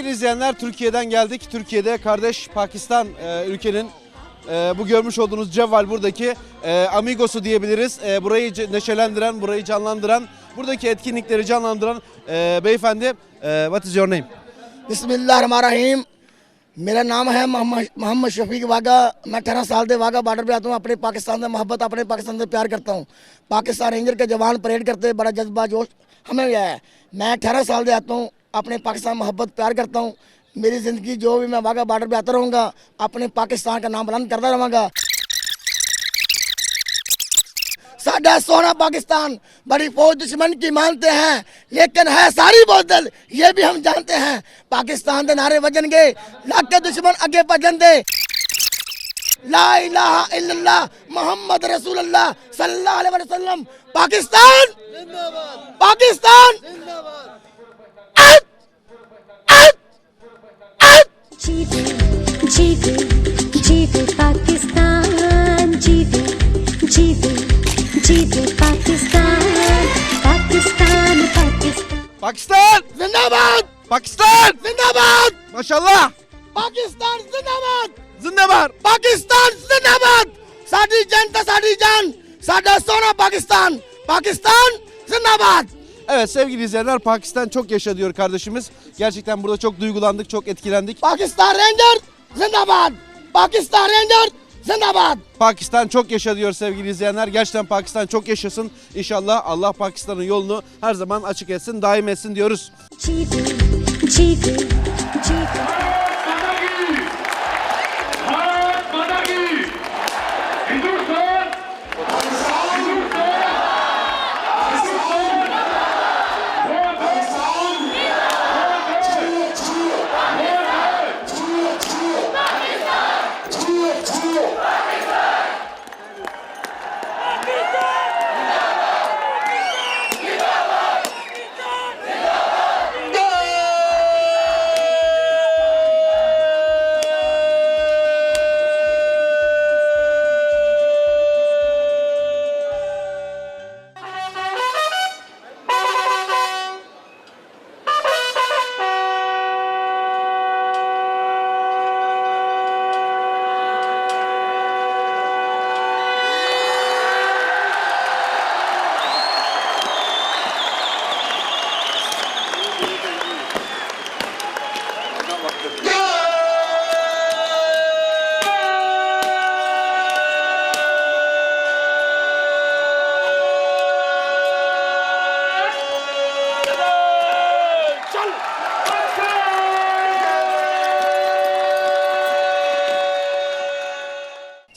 Sevgili izleyenler Türkiye'den geldik. Türkiye'de kardeş Pakistan e, ülkenin e, bu görmüş olduğunuz Cevval buradaki e, amigosu diyebiliriz. E, burayı ce- neşelendiren, burayı canlandıran, buradaki etkinlikleri canlandıran e, beyefendi. E, what is your name? बिस्मिल्लाहिर्रहमानिर्रहीम मेरा नाम है मोहम्मद मोहम्मद शफीक वागा मैं अठारह साल से वागा बॉर्डर पे आता हूँ अपने पाकिस्तान से मोहब्बत अपने पाकिस्तान से प्यार करता हूँ पाकिस्तान रेंजर के जवान परेड करते बड़ा जज्बा जोश हमें भी है मैं अठारह साल से आता हूँ अपने पाकिस्तान मोहब्बत प्यार करता हूँ। मेरी ज़िंदगी जो भी मैं वागा बॉर्डर पे आता रहूँगा, अपने पाकिस्तान का नाम बुलंद करता रहूँगा। साडा सोना पाकिस्तान, बड़ी फौज दुश्मन की मानते हैं, लेकिन है सारी बोतल ये भी हम जानते हैं। पाकिस्तान के नारे वजनगे लाख के दुश्मन आगे भजन दे। ला इलाहा इल्लल्लाह मोहम्मद रसूलुल्लाह सल्लल्लाहु अलैहि वसल्लम। पाकिस्तान Pakistan Pakistan, Pakistan, Pakistan. Zindabad! Pakistan! Zindabad! Maşallah! Pakistan zindabad! Zindabad! Pakistan zindabad! ਸਾਡੀ ਜਨ ਤਾਂ ਸਾਡੀ ਜਾਨ ਸਾਡਾ ਸੋਨਾ ਪਾਕਿਸਤਾਨ Pakistan Evet sevgili izleyenler Pakistan çok yaşa diyor kardeşimiz. Gerçekten burada çok duygulandık, çok etkilendik. Pakistan Ranger zindabad! Pakistan Ranger Zindabad. Pakistan çok yaşa diyor sevgili izleyenler. Gerçekten Pakistan çok yaşasın. İnşallah Allah Pakistan'ın yolunu her zaman açık etsin, daim etsin diyoruz. Çiğ, çiğ, çiğ.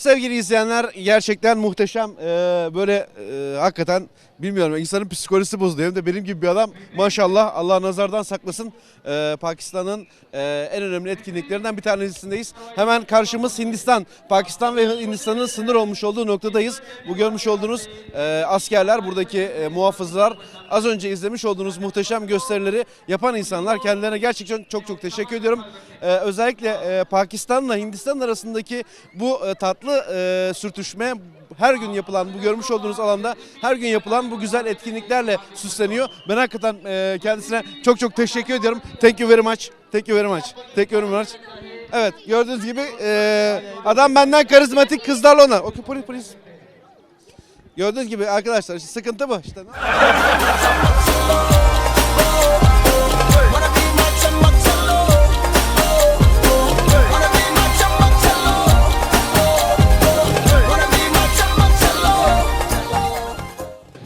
Sevgili izleyenler gerçekten muhteşem Ee, böyle e, hakikaten bilmiyorum insanın psikolojisi bozuldu. Hem de benim gibi bir adam maşallah Allah nazardan saklasın. Ee, Pakistan'ın e, en önemli etkinliklerinden bir tanesindeyiz. Hemen karşımız Hindistan. Pakistan ve Hindistan'ın sınır olmuş olduğu noktadayız. Bu görmüş olduğunuz e, askerler, buradaki e, muhafızlar, az önce izlemiş olduğunuz muhteşem gösterileri yapan insanlar kendilerine gerçekten çok çok teşekkür ediyorum. Ee, özellikle e, Pakistan'la Hindistan arasındaki bu e, tatlı e, sürtüşme her gün yapılan bu görmüş olduğunuz alanda her gün yapılan bu güzel etkinliklerle süsleniyor. Ben hakikaten e, kendisine çok çok teşekkür ediyorum. Thank you very much. Thank you very much. Thank you very much. Evet gördüğünüz gibi e, adam benden karizmatik kızlarla ona. Okay, please, please. Gördüğünüz gibi arkadaşlar işte sıkıntı bu. İşte.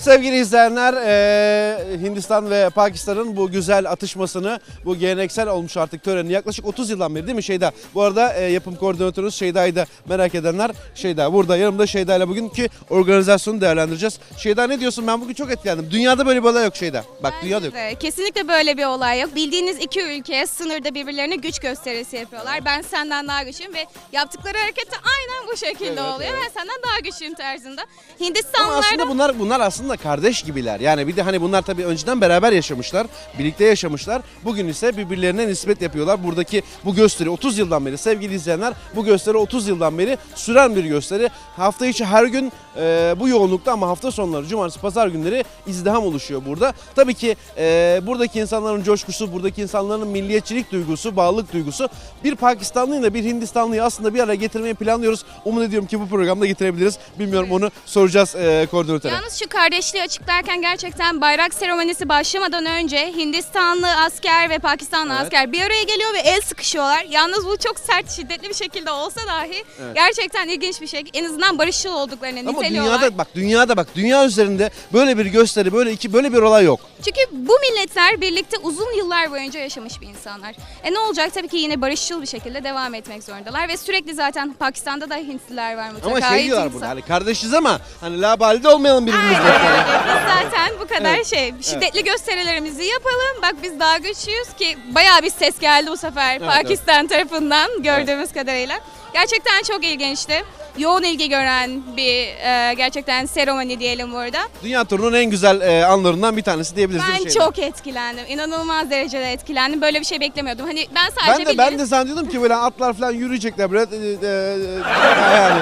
Sevgili izleyenler, eee, Hindistan ve Pakistan'ın bu güzel atışmasını, bu geleneksel olmuş artık töreni yaklaşık 30 yıldan beri değil mi Şeyda? Bu arada eee, yapım koordinatörümüz Şeyda'yı da merak edenler Şeyda. Burada yanımda Şeyda ile bugünkü organizasyonu değerlendireceğiz. Şeyda ne diyorsun? Ben bugün çok etkilendim. Dünyada böyle bir olay yok Şeyda. Bak dünyada yok. Bence de. Kesinlikle böyle bir olay yok. Bildiğiniz iki ülke sınırda birbirlerine güç gösterisi yapıyorlar. Ben senden daha güçlüyüm ve yaptıkları hareket de aynen bu şekilde Evet, oluyor. evet. Ben senden daha güçlüyüm tarzında. Hindistanlılar aslında da bunlar bunlar aslında kardeş gibiler. Yani bir de hani bunlar tabii önceden beraber yaşamışlar, birlikte yaşamışlar. Bugün ise birbirlerine nispet yapıyorlar. Buradaki bu gösteri 30 yıldan beri sevgili izleyenler bu gösteri 30 yıldan beri süren bir gösteri. Hafta içi her gün e, bu yoğunlukta ama hafta sonları cumartesi pazar günleri izdiham oluşuyor burada. Tabii ki e, buradaki insanların coşkusu, buradaki insanların milliyetçilik duygusu, bağlılık duygusu bir Pakistanlıyla bir Hindistanlıyı aslında bir araya getirmeyi planlıyoruz. Umut ediyorum ki bu programda getirebiliriz. Bilmiyorum onu soracağız e, koordinatöre. Yalnız şu kardeşliği açıklarken gerçekten bayrak seremonisi başlamadan önce Hindistanlı asker ve Pakistanlı Evet. asker bir araya geliyor ve el sıkışıyorlar. Yalnız bu çok sert, şiddetli bir şekilde olsa dahi Evet. gerçekten ilginç bir şey. En azından barışçıl olduklarını Ama niteliyorlar. dünyada bak dünyada bak dünya üzerinde böyle bir gösteri böyle iki böyle bir olay yok. Çünkü bu milletler birlikte uzun yıllar boyunca yaşamış bir insanlar. E ne olacak tabii ki yine barışçıl bir şekilde devam etmek zorundalar ve sürekli zaten Pakistan'da da Hintliler var mutlaka. Ama şey diyorlar burada hani kardeşiz ama hani labalde olmayalım birbirimizle. Biz zaten bu kadar Evet. şey şiddetli gösterilerimizi yapalım. Bak biz daha güçlüyüz ki bayağı bir ses geldi bu sefer Evet, Pakistan tarafından gördüğümüz kadarıyla. Gerçekten çok ilginçti. Yoğun ilgi gören bir e, gerçekten seremoni diyelim burada. Dünya turunun en güzel e, anlarından bir tanesi diyebiliriz. değil mi Ben çok etkilendim. İnanılmaz derecede etkilendim. Böyle bir şey beklemiyordum. Hani ben ben sadece de ben bildiğiniz- de zannediyordum ki böyle atlar falan yürüyecekler böyle e, e, e, yani